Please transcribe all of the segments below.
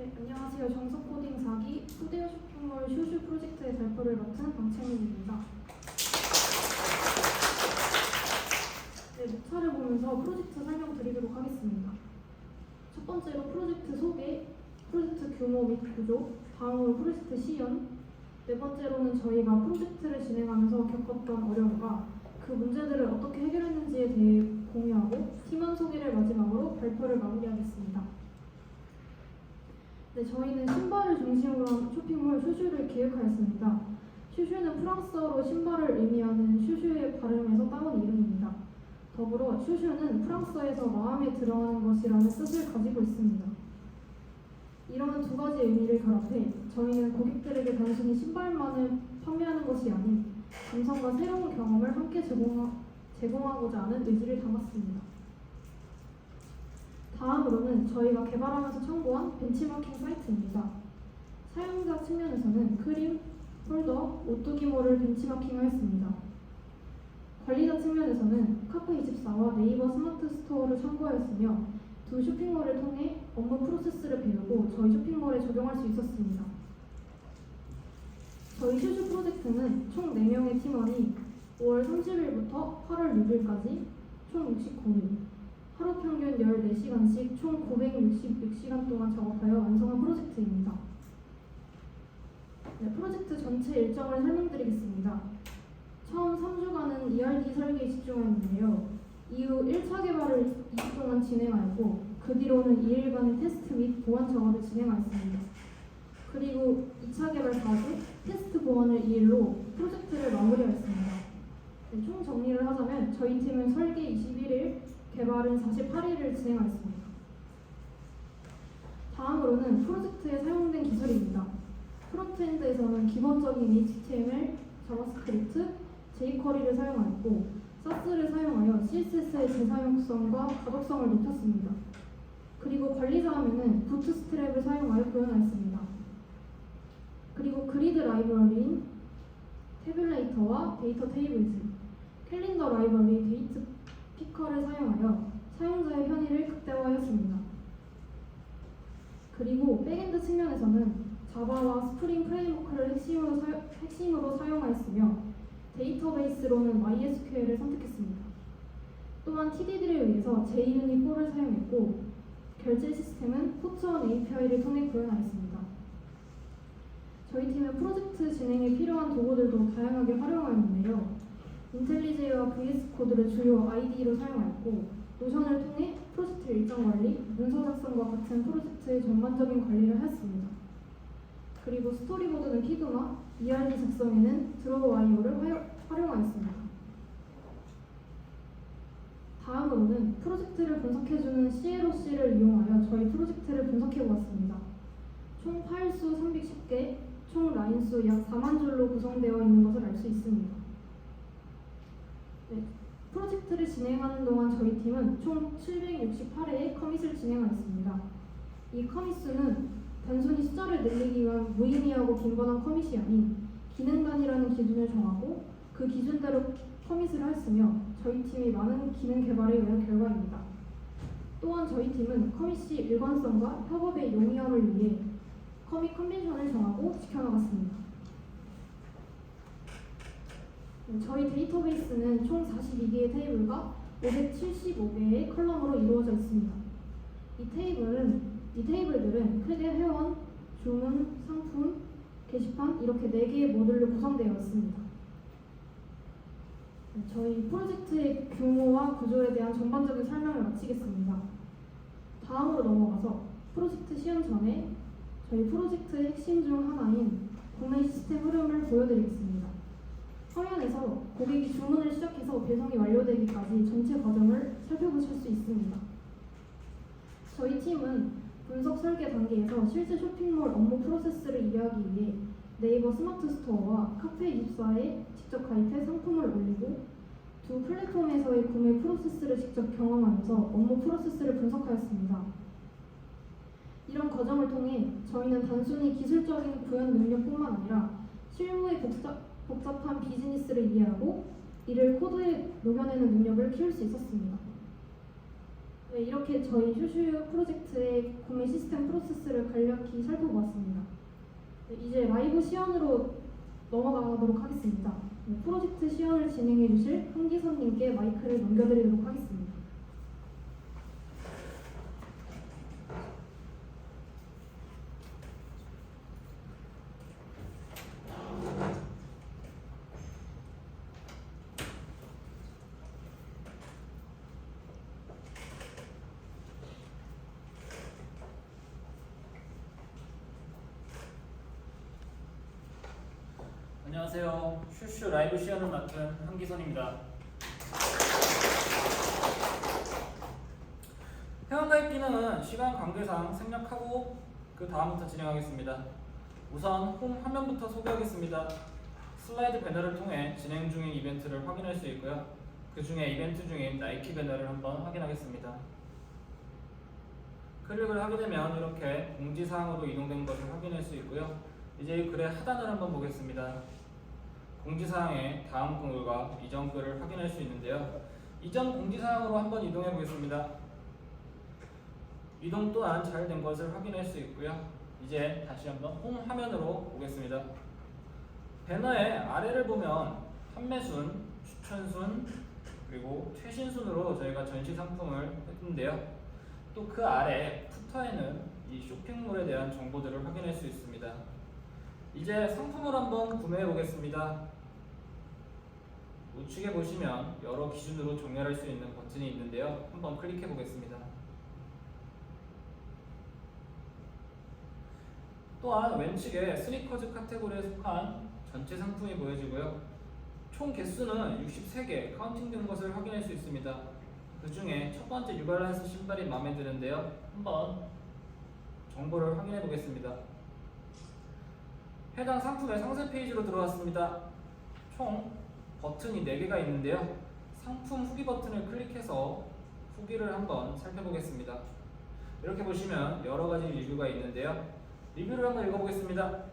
네, 안녕하세요. 정석 코딩 4기 푸데오 쇼핑몰 슈슈 프로젝트의 발표를 맡은 강채민입니다. 네, 목차를 보면서 프로젝트 설명드리도록 하겠습니다. 첫 번째로 프로젝트 소개, 프로젝트 규모 및 구조, 다음으로 프로젝트 시연, 네 번째로는 저희가 프로젝트를 진행하면서 겪었던 어려움과 그 문제들을 어떻게 해결했는지에 대해 공유하고 팀원 소개를 마지막으로 발표를 마무리하겠습니다. 네, 저희는 신발을 중심으로 한 쇼핑몰 슈슈를 기획하였습니다. 슈슈는 프랑스어로 신발을 의미하는 슈슈의 발음에서 따온 이름입니다. 더불어 슈슈는 프랑스어에서 마음에 들어하는 것이라는 뜻을 가지고 있습니다. 이러한 두 가지 의미를 결합해 저희는 고객들에게 단순히 신발만을 판매하는 것이 아닌 감성과 새로운 경험을 함께 제공하, 제공하고자 하는 의지를 담았습니다. 다음으로는 저희가 개발하면서 참고한 벤치마킹 사이트입니다. 사용자 측면에서는 크림, 폴더, 오뚜기모를 벤치마킹하였습니다. 관리자 측면에서는 카페24와 네이버 스마트 스토어를 참고하였으며 두 쇼핑몰을 통해 업무 프로세스를 배우고 저희 쇼핑몰에 적용할 수 있었습니다. 저희 슈슈 프로젝트는 총 4명의 팀원이 5월 30일부터 8월 6일까지 총 69일, 하루 평균 14시간씩 총 966시간 동안 작업하여 완성한 프로젝트입니다. 네, 프로젝트 전체 일정을 설명드리겠습니다. 처음 3주간은 ERD 설계에 집중하였는데요. 이후 1차 개발을 2주 동안 진행하였고 그 뒤로는 2일간의 테스트 및 보완 작업을 진행하였습니다. 그리고 2차 개발 4주 테스트 보완을 2일로 프로젝트를 마무리하였습니다. 네, 총 정리를 하자면 저희 팀은 설계 21일, 개발은 48일을 진행하였습니다. 다음으로는 프로젝트에 사용된 기술입니다. 프론트엔드에서는 기본적인 HTML, 자바스크립트, jQuery를 사용하였고 사스를 사용하여 CSS의 재사용성과 가독성을 높였습니다. 그리고 관리자 화면은 부트스트랩을 사용하여 구현하였습니다. 그리고 그리드 라이브러리인 태블레이터와 데이터 테이블즈, 캘린더 라이브러리 데이트 피커를 사용하여 사용자의 편의를 극대화하였습니다. 그리고 백엔드 측면에서는 자바와 스프링 프레임워크를 핵심으로, 사, 핵심으로 사용하였으며 데이터베이스로는 MySQL을 선택했습니다. 또한 TDD를 위해서 JUnit4를 사용했고 결제 시스템은 포츠원 API를 통해 구현하였습니다. 저희 팀은 프로젝트 진행에 필요한 도구들도 다양하게 활용하였는데요. 인텔리제이와 VS 코드를 주요 IDE로 사용하였고 노션을 통해 프로젝트 일정 관리, 문서 작성과 같은 프로젝트의 전반적인 관리를 하였습니다. 그리고 스토리보드는 피그마, ERD 작성에는 드로우아이오를 활용하였습니다. 다음으로는 프로젝트를 분석해주는 CLOC를 이용하여 저희 프로젝트를 분석해보았습니다. 총 파일 수 310개, 총 라인 수 약 4만 줄로 구성되어 있는 것을 알 수 있습니다. 네, 프로젝트를 진행하는 동안 저희 팀은 총 768회의 커밋을 진행하였습니다. 이 커밋 수는 단순히 숫자를 늘리기 위한 무의미하고 빈번한 커밋이 아닌 기능 단위라는 기준을 정하고 그 기준대로 커밋을 하였으며 저희 팀이 많은 기능 개발에 의한 결과입니다. 또한 저희 팀은 커밋이 일관성과 협업의 용이함을 위해 커밋 컨벤션을 정하고 지켜나갔습니다. 네, 저희 데이터베이스는 총 42개의 테이블과 575개의 컬럼으로 이루어져 있습니다. 이 테이블은 이 테이블들은 크게 회원, 주문, 상품, 게시판 이렇게 4개의 모듈로 구성되어 있습니다. 네, 저희 프로젝트의 규모와 구조에 대한 전반적인 설명을 마치겠습니다. 다음으로 넘어가서 프로젝트 시연 전에 저희 프로젝트의 핵심 중 하나인 구매 시스템 흐름을 보여드리겠습니다. 화면에서 고객이 주문을 시작해서 배송이 완료되기까지 전체 과정을 살펴보실 수 있습니다. 저희 팀은 분석 설계 단계에서 실제 쇼핑몰 업무 프로세스를 이해하기 위해 네이버 스마트 스토어와 카페24에 직접 가입해 상품을 올리고 두 플랫폼에서의 구매 프로세스를 직접 경험하면서 업무 프로세스를 분석하였습니다. 이런 과정을 통해 저희는 단순히 기술적인 구현 능력뿐만 아니라 실무의 복잡, 복잡한 비즈니스를 이해하고 이를 코드에 녹여내는 능력을 키울 수 있었습니다. 네, 이렇게 저희 슈슈 프로젝트의 구매 시스템 프로세스를 간략히 살펴보았습니다. 네, 이제 라이브 시연으로 넘어가도록 하겠습니다. 네, 프로젝트 시연을 진행해 주실 한기선님께 마이크를 넘겨드리도록 하겠습니다. 안녕하세요. 슈슈 라이브 시연을 맡은 한기선입니다. 회원가입 기능은 시간 관계상 생략하고 그 다음부터 진행하겠습니다. 우선 홈 화면부터 소개하겠습니다. 슬라이드 배너를 통해 진행 중인 이벤트를 확인할 수 있고요. 그 중에 이벤트 중인 나이키 배너를 한번 확인하겠습니다. 클릭을 하게 되면 이렇게 공지사항으로 이동된 것을 확인할 수 있고요. 이제 이 글의 하단을 한번 보겠습니다. 공지사항에 다음 글과 이전 글을 확인할 수 있는데요. 이전 공지사항으로 한번 이동해 보겠습니다. 이동 또한 잘 된 것을 확인할 수 있고요. 이제 다시 한번 홈 화면으로 오겠습니다. 배너의 아래를 보면 판매순, 추천순, 그리고 최신순으로 저희가 전시 상품을 했는데요. 또 그 아래 푸터에는 이 쇼핑몰에 대한 정보들을 확인할 수 있습니다. 이제 상품을 한번 구매해 보겠습니다. 우측에 보시면 여러 기준으로 정렬할 수 있는 버튼이 있는데요. 한번 클릭해 보겠습니다. 또한 왼측에 스니커즈 카테고리에 속한 전체 상품이 보여지고요. 총 개수는 63개 카운팅된 것을 확인할 수 있습니다. 그 중에 첫 번째 뉴발란스 신발이 마음에 드는데요. 한번 정보를 확인해 보겠습니다. 해당 상품의 상세 페이지로 들어왔습니다. 총 버튼이 4개가 있는데요. 상품 후기 버튼을 클릭해서 후기를 한번 살펴보겠습니다. 이렇게 보시면 여러 가지 리뷰가 있는데요. 리뷰를 한번 읽어보겠습니다.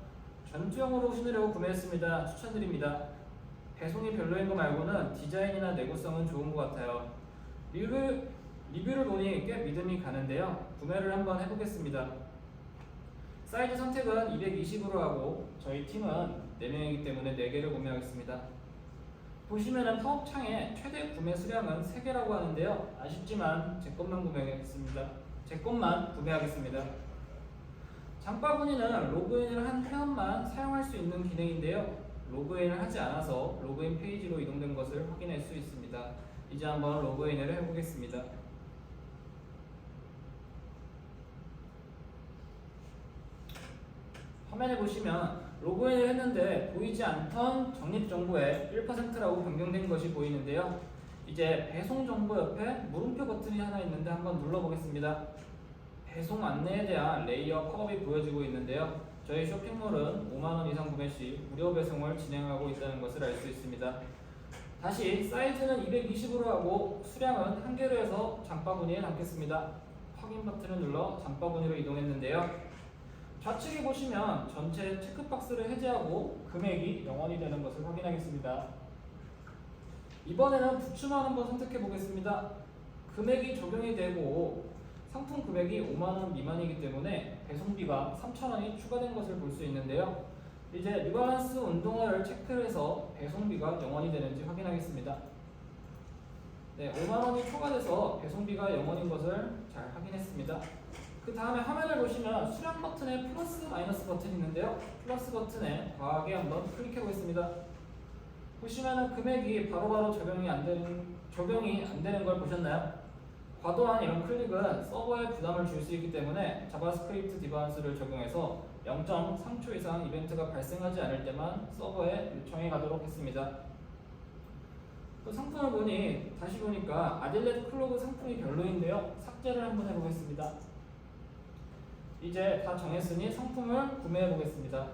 전투용으로 신으려고 구매했습니다. 추천드립니다. 배송이 별로인 거 말고는 디자인이나 내구성은 좋은 것 같아요. 리뷰, 리뷰를 보니 꽤 믿음이 가는데요. 구매를 한번 해보겠습니다. 사이즈 선택은 220으로 하고 저희 팀은 4명이기 때문에 4개를 구매하겠습니다. 보시면은 팝업창에 최대 구매 수량은 3개라고 하는데요. 아쉽지만 제 것만 구매하겠습니다. 제 것만 구매하겠습니다. 장바구니는 로그인을 한 회원만 사용할 수 있는 기능인데요. 로그인을 하지 않아서 로그인 페이지로 이동된 것을 확인할 수 있습니다. 이제 한번 로그인을 해보겠습니다. 화면에 보시면 로그인을 했는데 보이지 않던 적립 정보에 1%라고 변경된 것이 보이는데요. 이제 배송 정보 옆에 물음표 버튼이 하나 있는데 한번 눌러보겠습니다. 배송 안내에 대한 레이어 팝업이 보여지고 있는데요. 저희 쇼핑몰은 5만원 이상 구매 시 무료 배송을 진행하고 있다는 것을 알 수 있습니다. 다시 사이즈는 220으로 하고 수량은 한 개로 해서 장바구니에 담겠습니다. 확인 버튼을 눌러 장바구니로 이동했는데요. 좌측에 보시면 전체 체크박스를 해제하고 금액이 0원이 되는 것을 확인하겠습니다. 이번에는 부츠만 한번 선택해 보겠습니다. 금액이 적용이 되고 상품 금액이 5만원 미만이기 때문에 배송비가 3,000원이 추가된 것을 볼 수 있는데요. 이제 리바란스 운동화를 체크해서 배송비가 0원이 되는지 확인하겠습니다. 네, 5만원이 초과돼서 배송비가 0원인 것을 잘 확인했습니다. 그 다음에 화면을 보시면 수량 버튼에 플러스 마이너스 버튼이 있는데요. 플러스 버튼에 과하게 한번 클릭해 보겠습니다. 보시면은 금액이 바로바로 적용이 안 되는 적용이 안 되는 걸 보셨나요? 과도한 이런 클릭은 서버에 부담을 줄 수 있기 때문에 자바스크립트 디바운스를 적용해서 0.3초 이상 이벤트가 발생하지 않을 때만 서버에 요청이 가도록 했습니다. 또 상품을 보니 다시 보니까 아딜렛 클로그 상품이 별로인데요. 삭제를 한번 해보겠습니다. 이제 다 정했으니 상품을 구매해 보겠습니다.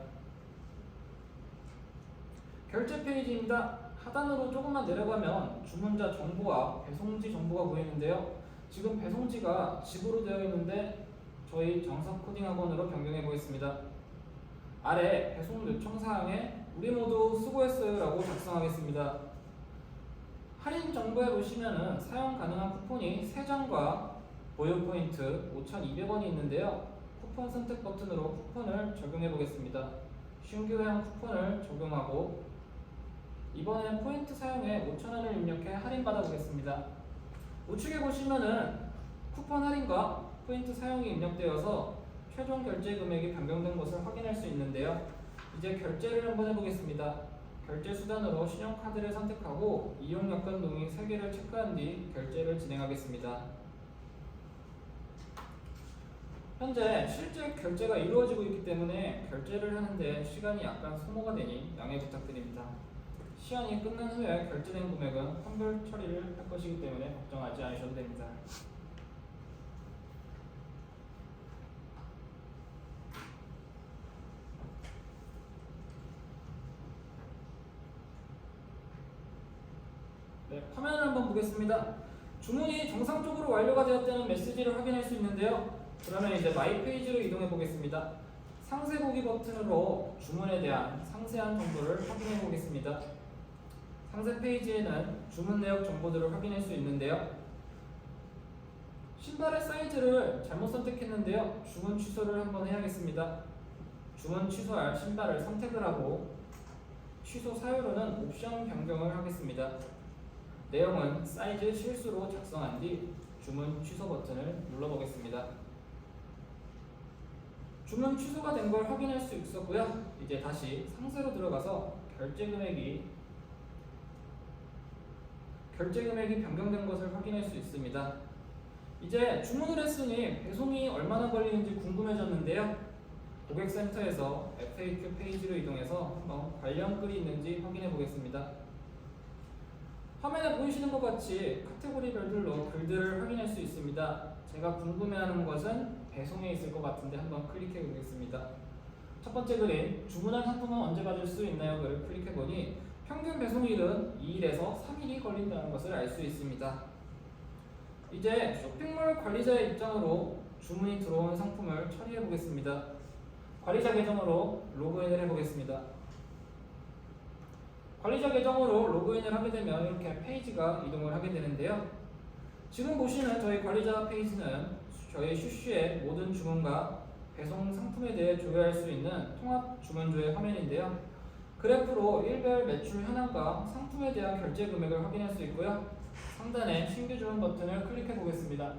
결제 페이지입니다. 하단으로 조금만 내려가면 주문자 정보와 배송지 정보가 보이는데요. 지금 배송지가 집으로 되어 있는데 저희 정석 코딩 학원으로 변경해 보겠습니다. 아래 배송 요청 사항에 우리 모두 수고했어요라고 작성하겠습니다. 할인 정보에 보시면은 사용 가능한 쿠폰이 3장과 보유 포인트 5,200원이 있는데요. 쿠폰 선택 버튼으로 쿠폰을 적용해 보겠습니다. 신규형 쿠폰을 적용하고 이번엔 포인트 사용에 5,000원을 입력해 할인 받아 보겠습니다. 우측에 보시면은 쿠폰 할인과 포인트 사용이 입력되어서 최종 결제 금액이 변경된 것을 확인할 수 있는데요. 이제 결제를 한번 해보겠습니다. 결제 수단으로 신용카드를 선택하고 이용 여건 동의 3개를 체크한 뒤 결제를 진행하겠습니다. 현재 실제 결제가 이루어지고 있기 때문에 결제를 하는데 시간이 약간 소모가 되니 양해 부탁드립니다. 시간이 끝난 후에 결제된 금액은 환불 처리를 할 것이기 때문에 걱정하지 않으셔도 됩니다. 네, 화면을 한번 보겠습니다. 주문이 정상적으로 완료가 되었다는 메시지를 확인할 수 있는데요. 그러면 이제 마이 페이지로 이동해 보겠습니다. 상세 보기 버튼으로 주문에 대한 상세한 정보를 확인해 보겠습니다. 상세 페이지에는 주문 내역 정보들을 확인할 수 있는데요. 신발의 사이즈를 잘못 선택했는데요. 주문 취소를 한번 해야겠습니다. 주문 취소할 신발을 선택을 하고 취소 사유로는 옵션 변경을 하겠습니다. 내용은 사이즈 실수로 작성한 뒤 주문 취소 버튼을 눌러보겠습니다. 주문 취소가 된 걸 확인할 수 있었고요. 이제 다시 상세로 들어가서 결제 금액이 결제 금액이 변경된 것을 확인할 수 있습니다. 이제 주문을 했으니 배송이 얼마나 걸리는지 궁금해졌는데요. 고객센터에서 FAQ 페이지로 이동해서 한번 관련 글이 있는지 확인해 보겠습니다. 화면에 보이시는 것 같이 카테고리별들로 글들을 확인할 수 있습니다. 제가 궁금해하는 것은 배송에 있을 것 같은데 한번 클릭해 보겠습니다. 첫 번째 글인 주문한 상품은 언제 받을 수 있나요?를 클릭해 보니 평균 배송일은 2일에서 3일이 걸린다는 것을 알 수 있습니다. 이제 쇼핑몰 관리자의 입장으로 주문이 들어온 상품을 처리해 보겠습니다. 관리자 계정으로 로그인을 해 보겠습니다. 관리자 계정으로 로그인을 하게 되면 이렇게 페이지가 이동을 하게 되는데요. 지금 보시는 저희 관리자 페이지는 저희 슈슈의 모든 주문과 배송 상품에 대해 조회할 수 있는 통합 주문 조회 화면인데요. 그래프로 일별 매출 현황과 상품에 대한 결제 금액을 확인할 수 있고요. 상단에 신규 주문 버튼을 클릭해 보겠습니다.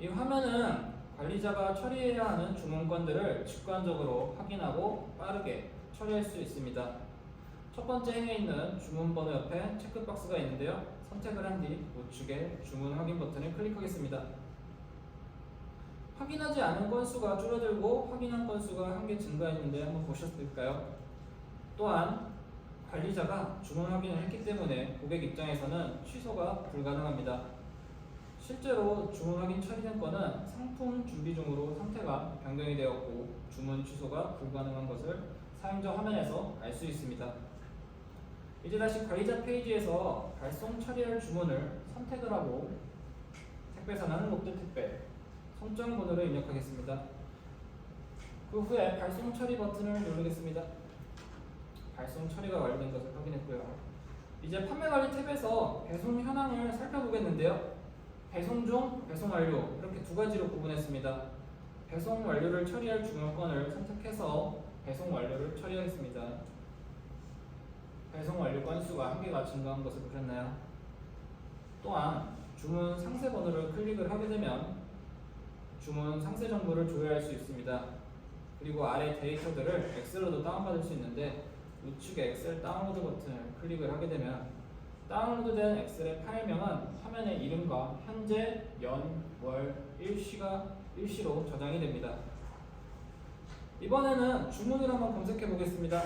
이 화면은 관리자가 처리해야 하는 주문건들을 직관적으로 확인하고 빠르게 처리할 수 있습니다. 첫 번째 행에 있는 주문 번호 옆에 체크박스가 있는데요. 선택을 한 뒤 우측에 주문 확인 버튼을 클릭하겠습니다. 확인하지 않은 건수가 줄어들고 확인한 건수가 한 개 증가했는데 한번 보셨을까요? 또한 관리자가 주문 확인을 했기 때문에 고객 입장에서는 취소가 불가능합니다. 실제로 주문 확인 처리된 건은 상품 준비 중으로 상태가 변경이 되었고 주문 취소가 불가능한 것을 사용자 화면에서 알 수 있습니다. 이제 다시 관리자 페이지에서 발송 처리할 주문을 선택을 하고 택배사는 롯데 택배 송장 번호를 입력하겠습니다. 그 후에 발송 처리 버튼을 누르겠습니다. 발송 처리가 완료된 것을 확인했고요. 이제 판매 관리 탭에서 배송 현황을 살펴보겠는데요. 배송 중, 배송 완료 이렇게 두 가지로 구분했습니다. 배송 완료를 처리할 주문건을 선택해서 배송 완료를 처리하겠습니다. 배송 완료 건수가 한 개가 증가한 것을 보셨나요? 또한 주문 상세 번호를 클릭을 하게 되면 주문 상세 정보를 조회할 수 있습니다. 그리고 아래 데이터들을 엑셀로도 다운받을 수 있는데 우측에 엑셀 다운로드 버튼을 클릭을 하게 되면 다운로드된 엑셀의 파일명은 화면의 이름과 현재, 연, 월, 일시가 일시로 저장이 됩니다. 이번에는 주문을 한번 검색해 보겠습니다.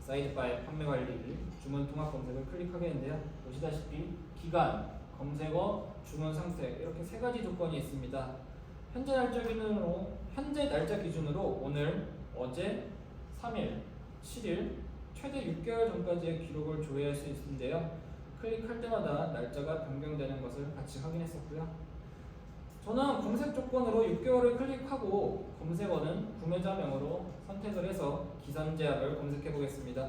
사이드바에 판매 관리, 주문 통합 검색을 클릭하겠는데요. 보시다시피 기간, 검색어, 주문 상태 이렇게 세 가지 조건이 있습니다. 현재 날짜 기준으로 현재 날짜 기준으로 오늘, 어제, 3일, 7일, 최대 6개월 전까지의 기록을 조회할 수 있는데요. 클릭할 때마다 날짜가 변경되는 것을 같이 확인했었고요. 저는 검색 조건으로 6개월을 클릭하고 검색어는 구매자명으로 선택을 해서 기산 제약을 검색해 보겠습니다.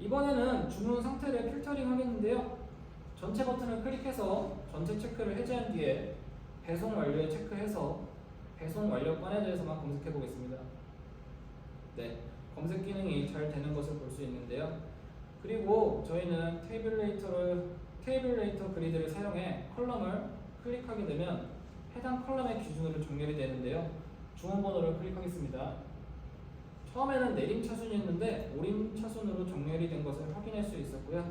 이번에는 주문 상태를 필터링 하겠는데요. 전체 버튼을 클릭해서 전체 체크를 해제한 뒤에 배송 완료에 체크해서 배송 완료 건에 대해서만 검색해 보겠습니다. 네, 검색 기능이 잘 되는 것을 볼 수 있는데요. 그리고 저희는 테이블레이터를 테이블레이터 그리드를 사용해 컬럼을 클릭하게 되면 해당 컬럼의 기준으로 정렬이 되는데요. 주문 번호를 클릭하겠습니다. 처음에는 내림 차순이었는데 오림 차순으로 정렬이 된 것을 확인할 수 있었고요.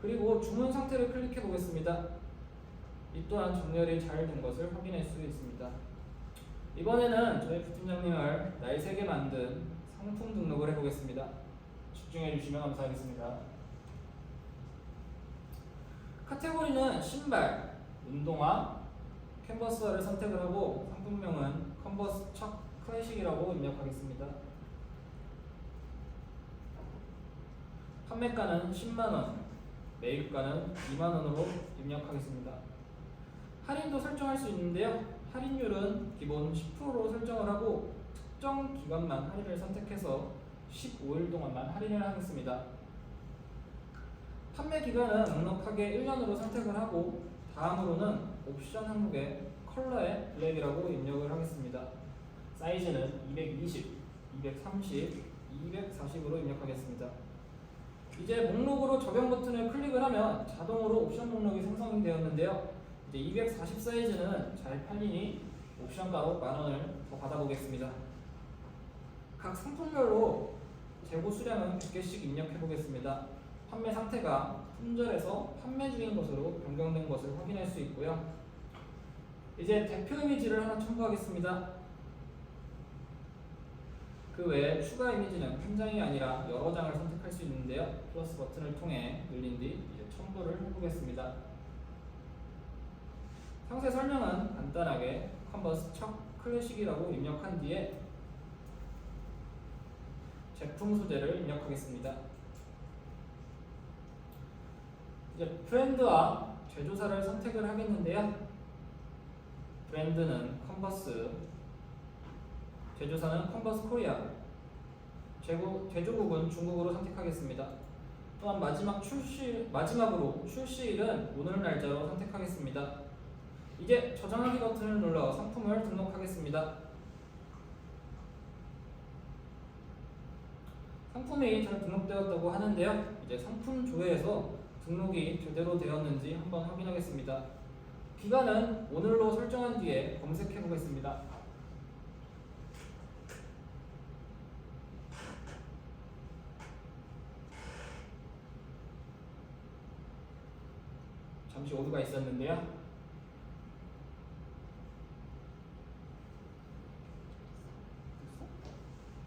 그리고 주문 상태를 클릭해 보겠습니다. 이 또한 정렬이 잘 된 것을 확인할 수 있습니다. 이번에는 저희 부팀장님을 날새게 만든 상품 등록을 해보겠습니다. 집중해 주시면 감사하겠습니다. 카테고리는 신발, 운동화, 캔버스를 선택을 하고 상품명은 컨버스 척 클래식이라고 입력하겠습니다. 판매가는 10만원, 매입가는 2만원으로 입력하겠습니다. 할인도 설정할 수 있는데요. 할인율은 기본 10%로 설정을 하고 특정 기간만 할인을 선택해서 15일 동안만 할인을 하겠습니다. 판매 기간은 넉넉하게 1년으로 선택을 하고 다음으로는 옵션 항목에 컬러에 블랙이라고 입력을 하겠습니다. 사이즈는 220, 230, 240으로 입력하겠습니다. 이제 목록으로 적용 버튼을 클릭을 하면 자동으로 옵션 목록이 생성이 되었는데요. 이제 240 사이즈는 잘 팔리니 옵션가로 만 원을 더 받아보겠습니다. 각 상품별로 재고 수량은 100개씩 입력해 보겠습니다. 판매 상태가 품절에서 판매 중인 것으로 변경된 것을 확인할 수 있고요. 이제 대표 이미지를 하나 첨부하겠습니다. 그 외에 추가 이미지는 한 장이 아니라 여러 장을 선택할 수 있는데요. 플러스 버튼을 통해 눌린 뒤 이제 첨부를 해보겠습니다. 상세 설명은 간단하게 컨버스 척 클래식이라고 입력한 뒤에 제품 소재를 입력하겠습니다. 이제 브랜드와 제조사를 선택을 하겠는데요. 브랜드는 컨버스, 제조사는 컨버스 코리아, 제조, 제조국은 중국으로 선택하겠습니다. 또한 마지막 출시 마지막으로 출시일은 오늘 날짜로 선택하겠습니다. 이제 저장하기 버튼을 눌러 상품을 등록하겠습니다. 상품이 잘 등록되었다고 하는데요. 이제 상품 조회에서 등록이 제대로 되었는지 한번 확인하겠습니다. 기간은 오늘로 설정한 뒤에 검색해 보겠습니다. 잠시 오류가 있었는데요.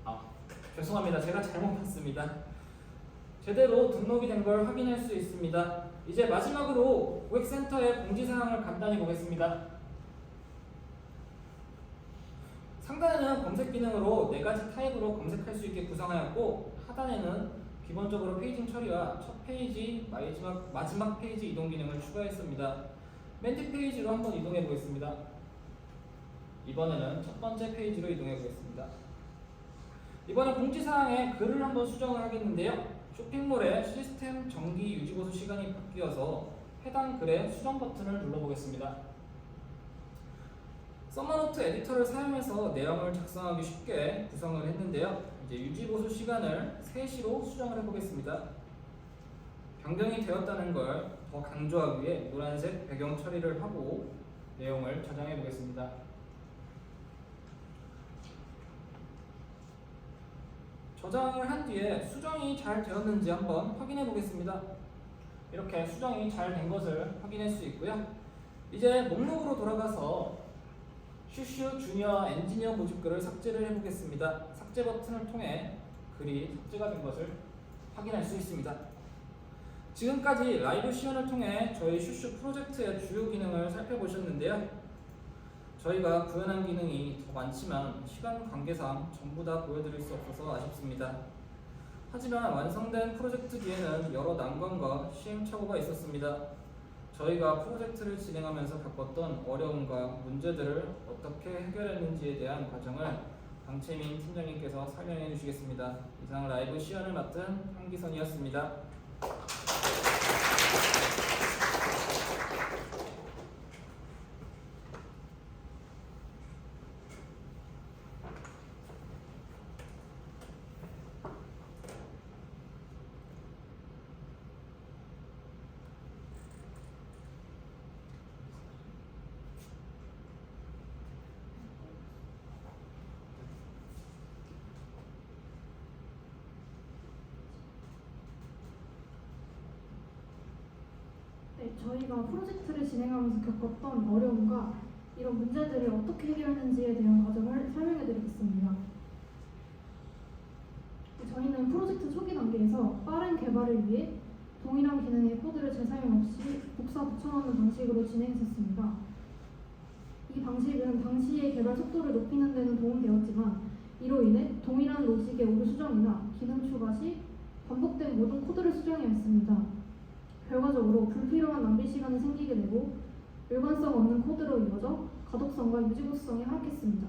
아, 죄송합니다. 제가 잘못 봤습니다. 제대로 등록이 된 걸 확인할 수 있습니다. 이제 마지막으로 고객센터의 공지사항을 간단히 보겠습니다. 상단에는 검색 기능으로 네 가지 타입으로 검색할 수 있게 구성하였고 하단에는 기본적으로 페이징 처리와 첫 페이지, 마지막, 마지막 페이지 이동 기능을 추가했습니다. 맨뒤 페이지로 한번 이동해 보겠습니다. 이번에는 첫 번째 페이지로 이동해 보겠습니다. 이번에 공지사항에 글을 한번 수정을 하겠는데요. 쇼핑몰의 시스템 정기 유지 보수 시간이 바뀌어서 해당 글의 수정 버튼을 눌러보겠습니다. 서머노트 에디터를 사용해서 내용을 작성하기 쉽게 구성을 했는데요. 이제 유지 보수 시간을 3시로 수정을 해보겠습니다. 변경이 되었다는 걸 더 강조하기 위해 노란색 배경 처리를 하고 내용을 저장해 보겠습니다. 저장을 한 뒤에 수정이 잘 되었는지 한번 확인해 보겠습니다. 이렇게 수정이 잘 된 것을 확인할 수 있고요. 이제 목록으로 돌아가서 슈슈 주니어 엔지니어 모집글을 삭제를 해보겠습니다. 삭제 버튼을 통해 글이 삭제가 된 것을 확인할 수 있습니다. 지금까지 라이브 시연을 통해 저희 슈슈 프로젝트의 주요 기능을 살펴보셨는데요. 저희가 구현한 기능이 더 많지만 시간 관계상 전부 다 보여드릴 수 없어서 아쉽습니다. 하지만 완성된 프로젝트 뒤에는 여러 난관과 시행착오가 있었습니다. 저희가 프로젝트를 진행하면서 겪었던 어려움과 문제들을 어떻게 해결했는지에 대한 과정을 강채민 팀장님께서 설명해 주시겠습니다. 이상 라이브 시연을 맡은 한기선이었습니다. 저희가 프로젝트를 진행하면서 겪었던 어려움과 이런 문제들을 어떻게 해결했는지에 대한 과정을 설명해 드리겠습니다. 저희는 프로젝트 초기 단계에서 빠른 개발을 위해 동일한 기능의 코드를 재사용 없이 복사 붙여넣는 방식으로 진행했었습니다. 이 방식은 당시의 개발 속도를 높이는 데는 도움되었지만 이로 인해 동일한 로직의 오류 수정이나 기능 추가 시 반복된 모든 코드를 수정해야 했습니다. 결과적으로 불필요한 낭비 시간이 생기게 되고 일관성 없는 코드로 이어져 가독성과 유지보수성이 하락했습니다.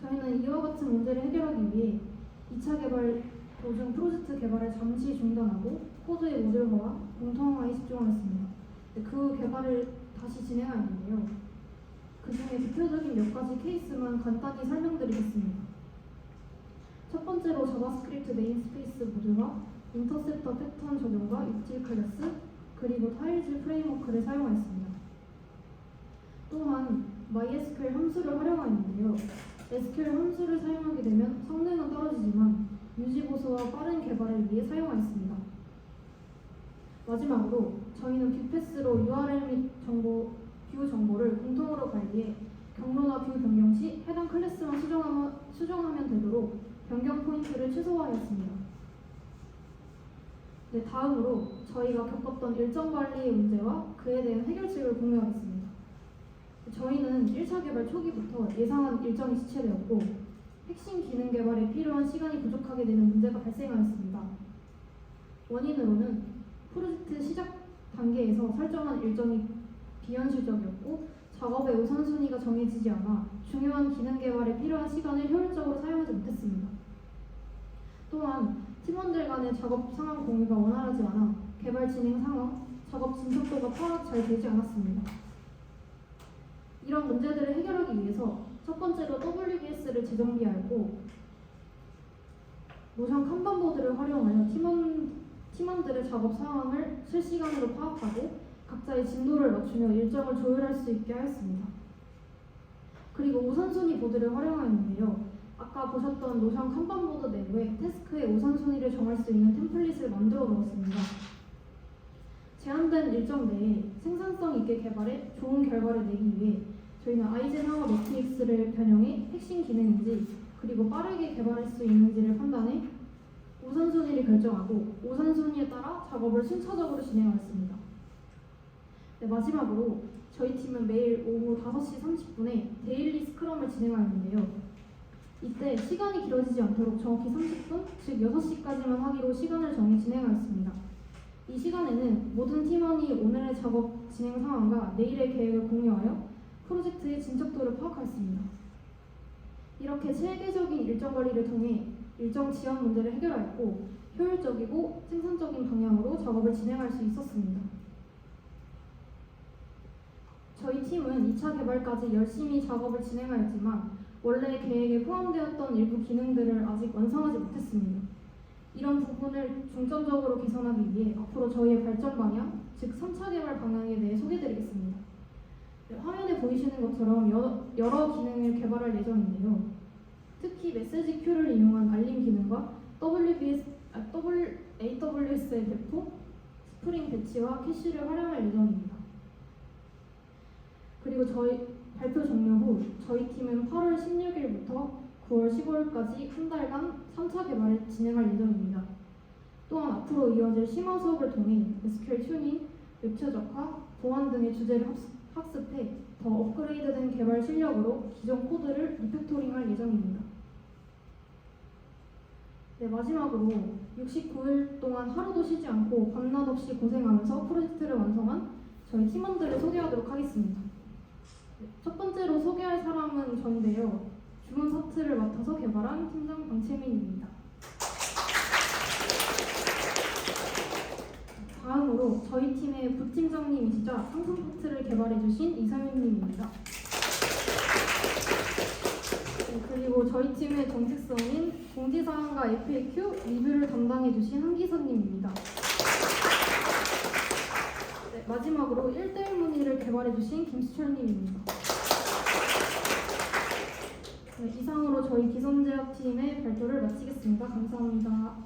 저희는 이와 같은 문제를 해결하기 위해 2차 개발 도중 프로젝트 개발을 잠시 중단하고 코드의 모듈화와 공통화에 집중하였습니다. 네, 그 개발을 다시 진행하였는데요. 그 중에 대표적인 몇 가지 케이스만 간단히 설명드리겠습니다. 첫 번째로 자바스크립트 네임스페이스 모듈화, 인터셉터 패턴 적용과 입질 클래스, 그리고 타일즈 프레임워크를 사용하였습니다. 또한 MySQL 함수를 활용하였는데요. SQL 함수를 사용하게 되면 성능은 떨어지지만 유지 보수와 빠른 개발을 위해 사용하였습니다. 마지막으로 저희는 뷰패스로 URL 및 정보, 뷰 정보를 공통으로 관리해 경로나 뷰 변경 시 해당 클래스만 수정하면, 수정하면 되도록 변경 포인트를 최소화하였습니다. 네, 다음으로 저희가 겪었던 일정 관리의 문제와 그에 대한 해결책을 공유하겠습니다. 저희는 1차 개발 초기부터 예상한 일정이 지체되었고 핵심 기능 개발에 필요한 시간이 부족하게 되는 문제가 발생하였습니다. 원인으로는 프로젝트 시작 단계에서 설정한 일정이 비현실적이었고 작업의 우선순위가 정해지지 않아 중요한 기능 개발에 필요한 시간을 효율적으로 사용하지 못했습니다. 또한 팀원들 간의 작업 상황 공유가 원활하지 않아 개발 진행 상황, 작업 진척도가 파악 잘 되지 않았습니다. 이런 문제들을 해결하기 위해서 첫 번째로 WBS를 재정비하였고 노션 칸반보드를 활용하여 팀원, 팀원들의 작업 상황을 실시간으로 파악하고 각자의 진도를 맞추며 일정을 조율할 수 있게 하였습니다. 그리고 우선순위 보드를 활용하였는데요. 아까 보셨던 노션 칸반보드 내부에 태스크의 우선순위를 정할 수 있는 템플릿을 만들어 놓았습니다. 제한된 일정 내에 생산성 있게 개발해 좋은 결과를 내기 위해 저희는 아이젠하워 매트릭스를 변형해 핵심 기능인지 그리고 빠르게 개발할 수 있는지를 판단해 우선순위를 결정하고 우선순위에 따라 작업을 순차적으로 진행하였습니다. 네, 마지막으로 저희 팀은 매일 오후 5시 30분에 데일리 스크럼을 진행하였는데요. 이때 시간이 길어지지 않도록 정확히 30분, 즉 6시까지만 하기로 시간을 정해 진행하였습니다. 이 시간에는 모든 팀원이 오늘의 작업 진행 상황과 내일의 계획을 공유하여 프로젝트의 진척도를 파악하였습니다. 이렇게 체계적인 일정 관리를 통해 일정 지연 문제를 해결하였고 효율적이고 생산적인 방향으로 작업을 진행할 수 있었습니다. 저희 팀은 2차 개발까지 열심히 작업을 진행하였지만 원래 계획에 포함되었던 일부 기능들을 아직 완성하지 못했습니다. 이런 부분을 중점적으로 개선하기 위해 앞으로 저희의 발전 방향, 즉 3차 개발 방향에 대해 소개드리겠습니다. 네, 화면에 보이시는 것처럼 여러, 여러 기능을 개발할 예정인데요. 특히 메시지 큐를 이용한 알림 기능과 WBS, 아, AWS의 배포, 스프링 배치와 캐시를 활용할 예정입니다. 그리고 저희 발표 종료 후 저희 팀은 8월 16일부터 9월 15일까지 한 달간 3차 개발을 진행할 예정입니다. 또한 앞으로 이어질 심화 수업을 통해 SQL 튜닝, 웹 최적화, 보안 등의 주제를 학습, 학습해 더 업그레이드된 개발 실력으로 기존 코드를 리팩토링할 예정입니다. 네, 마지막으로 69일 동안 하루도 쉬지 않고 밤낮 없이 고생하면서 프로젝트를 완성한 저희 팀원들을 소개하도록 하겠습니다. 네, 첫 번째로 소개할 사람은 저인데요. 기본 사트를 맡아서 개발한 팀장 방채민입니다. 다음으로 저희 팀의 부팀장님이시자 상품 파트를 개발해주신 이상윤님입니다. 네, 그리고 저희 팀의 정체성인 공지사항과 FAQ 리뷰를 담당해주신 한기선님입니다. 네, 마지막으로 1대1 문의를 개발해주신 김수철님입니다. 네, 이상으로 저희 기선제압팀의 발표를 마치겠습니다. 감사합니다.